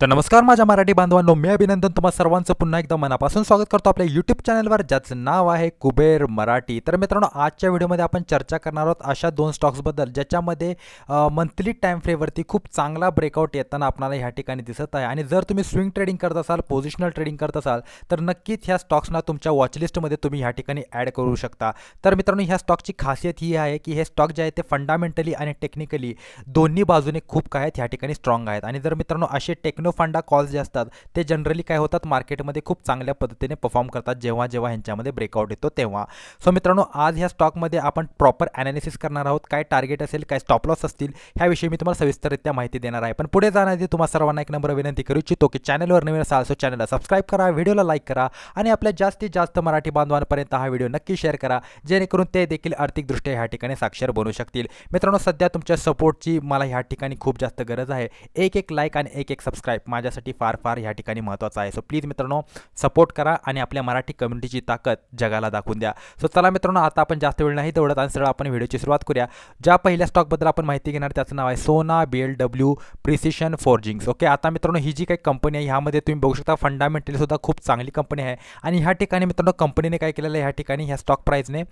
तर नमस्कार माझ्या मराठी बांधवांनो मी अभिनंदन तुम्हा सर्वांचं. पुन्हा एकदा मनापासून स्वागत करतो आपल्या यूट्यूब चॅनलवर ज्याचं नाव आहे कुबेर मराठी. तर मित्रांनो आजच्या व्हिडिओमध्ये आपण चर्चा करणार आहोत अशा दोन स्टॉक्सबद्दल ज्याच्यामध्ये मंथली टाईम फ्रेमवरती खूप चांगला ब्रेकआउट येताना आपल्याला ह्या ठिकाणी दिसत आहे. आणि जर तुम्ही स्विंग ट्रेडिंग करत असाल पोझिशनल ट्रेडिंग करत असाल तर नक्कीच ह्या स्टॉक्सना तुमच्या वॉचलिस्टमध्ये तुम्ही ह्या ठिकाणी ॲड करू शकता. तर मित्रांनो ह्या स्टॉकची खासियत ही आहे की हे स्टॉक जे आहे ते फंडामेंटली आणि टेक्निकली दोन्ही बाजूने खूप काय आहेत ह्या ठिकाणी स्ट्रॉंग आहेत. आणि जर मित्रांनो असे टेक्नो फंडा कॉल्स जे असतात ते जनरली काय होतात मार्केटमध्ये खूप चांगल्या पद्धतीने परफॉर्म करतात जेव्हा जेव्हा ह्यांच्यामध्ये ब्रेकआउट येतो तेव्हा. सो मित्रांनो आज ह्या स्टॉकमध्ये आपण प्रॉपर ॲनालिसिस करणार आहोत काय टार्गेट असेल काय स्टॉप लॉस असतील ह्याविषयी मी तुम्हाला सविस्तररित्या माहिती देणार आहे. पण पुढे जाण्याआधी तुम्हाला सर्वांना एक नंबर विनंती करू इच्छितो की चॅनलवर नवीन असाल सो चॅनलला सबस्क्राईब करा व्हिडिओला लाईक करा आणि आपल्या जास्तीत जास्त मराठी बांधवांपर्यंत हा व्हिडिओ नक्की शेअर करा जेणेकरून ते देखील आर्थिकदृष्ट्या ह्या ठिकाणी साक्षर बनू शकतील. मित्रांनो सध्या तुमच्या सपोर्टची मला ह्या ठिकाणी खूप जास्त गरज आहे. एक एक लाईक आणि एक एक सबस्क्राईब माझ्यासाठी फार फार ह्या ठिकाणी महत्त्वाचं आहे. सो प्लीज मित्रांनो सपोर्ट करा आणि आपल्या मराठी कम्युनिटीची ताकद जगाला दाखवून द्या. सो चला मित्रांनो आता आपण जास्त वेळ नाही तेवढं आणि सरळ आपण व्हिडिओची सुरुवात करूया. ज्या पहिल्या स्टॉकबद्दल आपण माहिती घेणार त्याचं नाव आहे Sona B L W precision forgings okay आता मित्रांनो ही जी काही कंपनी आहे ह्यामध्ये तुम्ही बघू शकता फंडामेंटली सुद्धा खूप चांगली कंपनी आहे. आणि ह्या ठिकाणी मित्रांनो कंपनीने काय केलेलं आहे ह्या ठिकाणी ह्या स्टॉक प्राईजने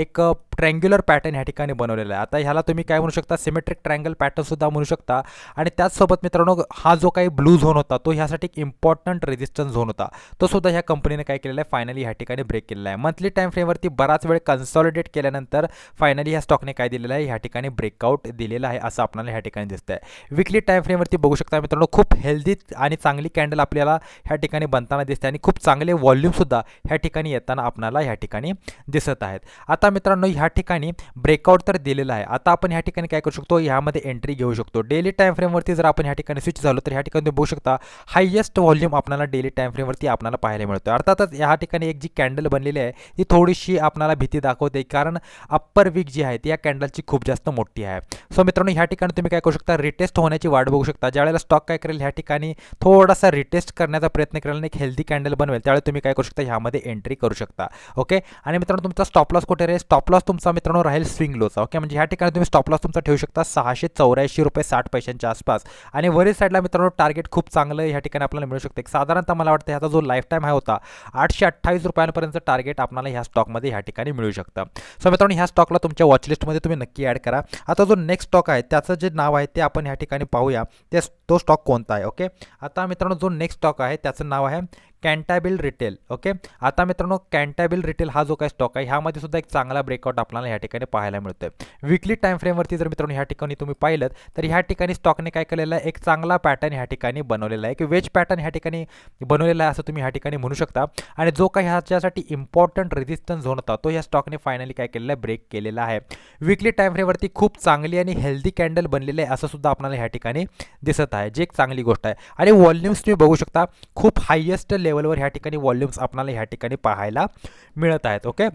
एक ट्रँग्युलर पॅटर्न ह्या ठिकाणी बनवलेला आहे. आता ह्याला तुम्ही काय म्हणू शकता? सिमेट्रिक ट्रँगल पॅटर्नसुद्धा म्हणू शकता. आणि त्याचसोबत मित्रांनो हा जो काही ब्लू झोन होता तो ह्यासाठी एक इम्पॉर्टंट रेजिस्टन्स झोन होता. तो सुद्धा ह्या कंपनीने काय केलेला आहे? फायनली ह्या ठिकाणी ब्रेक केलेला आहे. मंथली टाईम फ्रेमवरती बराच वेळ कन्सॉलिडेट केल्यानंतर फायनली ह्या स्टॉकने काय दिलेलं आहे? ह्या ठिकाणी ब्रेकआउट दिलेला आहे असं आपल्याला ह्या ठिकाणी दिसतं आहे विकली टाईम फ्रेमवरती बघू शकता मित्रांनो खूप हेल्दी आणि चांगली कॅन्डल आपल्याला ह्या ठिकाणी बनताना दिसते. आणि खूप चांगले व्हॉल्यूमसुद्धा ह्या ठिकाणी येताना आपल्याला ह्या ठिकाणी दिसत आहेत. आता मित्रांनो ह्या ह्या ठिकाणी ब्रेकआउट तर दिलेलं आहे. आता आपण ह्या ठिकाणी काय करू शकतो? ह्यामध्ये एंट्री घेऊ शकतो. डेली टाईम फ्रेमवरती जर आपण ह्या ठिकाणी स्विच झालो तर ह्या ठिकाणी तुम्ही बघू शकता हायेस्ट व्हॉल्यूम आपल्याला डेली टाईम फ्रेमवरती आपल्याला पाहायला मिळतो अर्थातच ह्या ठिकाणी एक जी कॅन्डल बनलेली आहे ती थोडीशी आपल्याला भीती दाखवते कारण अप्पर वीक जी आहे ती या कॅन्डलची खूप जास्त मोठी आहे. सो मित्रांनो ह्या ठिकाणी तुम्ही काय करू शकता? रिटेस्ट होण्याची वाट बघू शकता. ज्यावेळेला स्टॉक काय करेल ह्या ठिकाणी थोडासा रिटेस्ट करण्याचा प्रयत्न करेल आणि एक हेल्दी कॅन्डल बनवेल. त्यावेळेला तुम्ही काय करू शकता? ह्यामध्ये एंट्री करू शकता. ओके आणि मित्रांनो तुमचा स्टॉप लॉस कुठे राहील स्टॉप लॉस तुमचा मित्रांनो राहील स्विंग लोचा ओके? म्हणजे ह्या ठिकाणी तुम्ही स्टॉप लॉस तुमचा ठेवू शकता सहाशे चौऱ्याऐंशी रुपये साठ पैशांच्या आसपास. आणि वरील साईडला मित्रांनो टार्गेट खूप चांगलं ह्या ठिकाणी आपल्याला मिळू शकते. साधारणतः मला वाटतं ह्याचा जो लाईफ टाईम हा होता आठशे अठ्ठावीस रुपयांपर्यंत टार्गेट आपल्याला ह्या स्टॉकमध्ये ह्या ठिकाणी मिळू शकतं. सो मित्रांनो ह्या स्टॉकला तुमच्या वॉचलिस्टमध्ये तुम्ही नक्की ॲड करा. आता जो नेक्स्ट स्टॉक आहे त्याचं जे नाव आहे ते आपण ह्या ठिकाणी पाहूया. ते तो स्टॉक कोणता आहे ओके? आता मित्रांनो जो नेक्स्ट स्टॉक आहे त्याचं नाव आहे कॅन्टॅबिल रिटेल ओके? आता मित्रांनो कॅन्टॅबिल रिटेल हा जो काही स्टॉक आहे ह्यामध्ये सुद्धा एक चांगला ब्रेकआउट आपल्याला ह्या ठिकाणी पाहायला मिळतोय. विकली टाइम फ्रेमवरती जर मित्रांनो ह्या ठिकाणी तुम्ही पाहिलं तर ह्या ठिकाणी स्टॉकने काय केलेलं आहे एक चांगला पॅटर्न ह्या ठिकाणी बनवलेला आहे की वेज पॅटर्न ह्या ठिकाणी बनवलेला आहे असं तुम्ही ह्या ठिकाणी म्हणू शकता. आणि जो काही ह्याच्यासाठी इम्पॉर्टंट रेजिस्टन्स झोन होता तो ह्या स्टॉकने फायनली काय केलेला आहे ब्रेक केलेला आहे. विकली टाइम फ्रेमवरती खूप चांगली आणि हेल्दी कॅन्डल बनलेली आहे असं सुद्धा आपल्याला ह्या ठिकाणी दिसत आहे जे एक चांगली गोष्ट आहे. आणि व्हॉल्यूम्स तुम्ही बघू शकता खूप हायेस्ट लेवल लेवलवर ह्या ठिकाणी व्हॉल्यूम्स आपल्याला ह्या ठिकाणी पाहायला मिळत आहेत ओके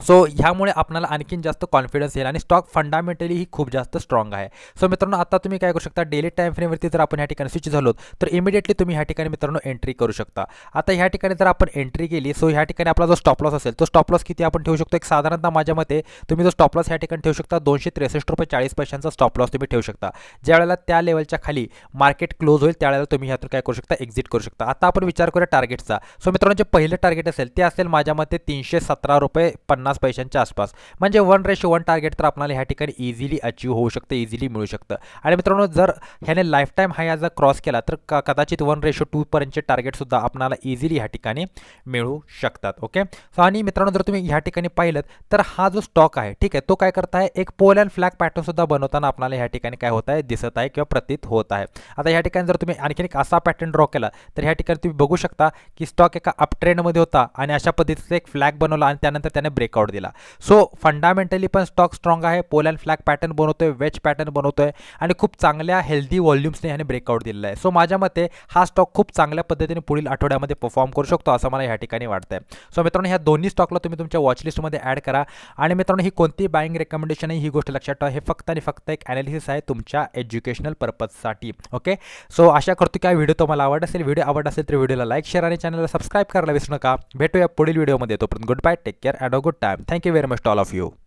सो ह्यामुळे आपल्याला आणखीन जास्त कॉन्फिडन्स येईल आणि स्टॉक फंडामेंटली ही खूप जास्त स्ट्रॉंग आहे. सो मित्रांनो आता तुम्ही काय करू शकता? डेली टाईम फ्रेमवरती जर आपण ह्या ठिकाणी स्विच झालो तर इमिडिएटली तुम्ही ह्या ठिकाणी मित्रांनो एंट्री करू शकता. आता ह्या ठिकाणी जर आपण एंट्री केली सो ह्या ठिकाणी आपला जो स्टॉप लॉस असेल तो स्टॉप लॉस किती आपण ठेवू शकतो? एक साधारणतः माझ्या मते तुम्ही जो स्टॉप लॉस ह्या ठिकाणी ठेवू शकता दोनशे त्रेसष्ट रुपये चाळीस पैशांचा स्टॉप लॉस तुम्ही ठेवू शकता. ज्यावेळेला त्या लेवलच्या खाली मार्केट क्लोज होईल त्यावेळेला तुम्ही ह्यातून काय करू शकता? एक्झिट करू शकता. आता आपण विचार करूया टार्गेटचा सो मित्रांनो जे पहिलं टार्गेट असेल ते असेल माझ्या मते तीनशे सतरा रुपये पन्नास पैशांच्या आसपास. म्हणजे वन रेशो वन टार्गेट तर आपल्याला ह्या ठिकाणी इझिली अचीव होऊ शकतं इझिली मिळू शकतं. आणि मित्रांनो जर ह्याने लाईफ टाईम हा जर क्रॉस केला तर क कदाचित वन रेशो टूपर्यंतचे टार्गेटसुद्धा आपल्याला इझिली ह्या ठिकाणी मिळू शकतात ओके सो आणि मित्रांनो जर तुम्ही ह्या ठिकाणी पाहिलं तर हा जो स्टॉक आहे ठीक आहे तो काय करत आहे एक पोल अँड फ्लॅग पॅटर्नसुद्धा बनवताना आपल्याला ह्या ठिकाणी काय होत आहे? दिसत आहे किंवा प्रतीत होत आहे. आता ह्या ठिकाणी जर तुम्ही आणखीन एक असा पॅटर्न ड्रॉ केला तर ह्या ठिकाणी तुम्ही बघू शकता की स्टॉक एका अपट्रेंडमध्ये होता आणि अशा पद्धतीचा एक फ्लॅग बनवला आणि त्यानंतर त्याने ब्रेकआउट दिला. सो फंडामेंटली पण स्टॉक स्ट्रॉंग आहे. पोल अँड फ्लॅग पॅटर्न बनवतोय वेज पॅटर्न बनवतोय आणि खूप चांगल्या हेल्दी व्हॉल्यूम्सने ह्याने ब्रेकआउट दिलेला आहे. सो माझ्या मते हा स्टॉक खूप चांगल्या पद्धतीने पुढील आठवड्यामध्ये परफॉर्म करू शकतो असं मला ह्या ठिकाणी वाटतंय. सो मित्रांनो ह्या दोन्ही स्टॉकला तुम्ही तुमच्या वॉचलिस्टमध्ये ॲड करा. आणि मित्रांनो ही कोणती बाईंग रेकमेंडेशन आहे ही गोष्ट लक्षात ठेवा. हे फक्त आणि फक्त एक ॲनालिसिस आहे तुमच्या एज्युकेशनल पर्पजसाठी ओके सो आशा करतो की हा व्हिडिओ तुम्हाला आवड असेल. व्हिडिओ आवड असेल तर व्हिडिओला लाईक शेअर आणि चॅनलला सबस्क्राईब करायला विसरू नका. भेटूया पुढील व्हिडिओमध्ये तोपर्यंत good bye take care and a good time time. Thank you very much to all of you.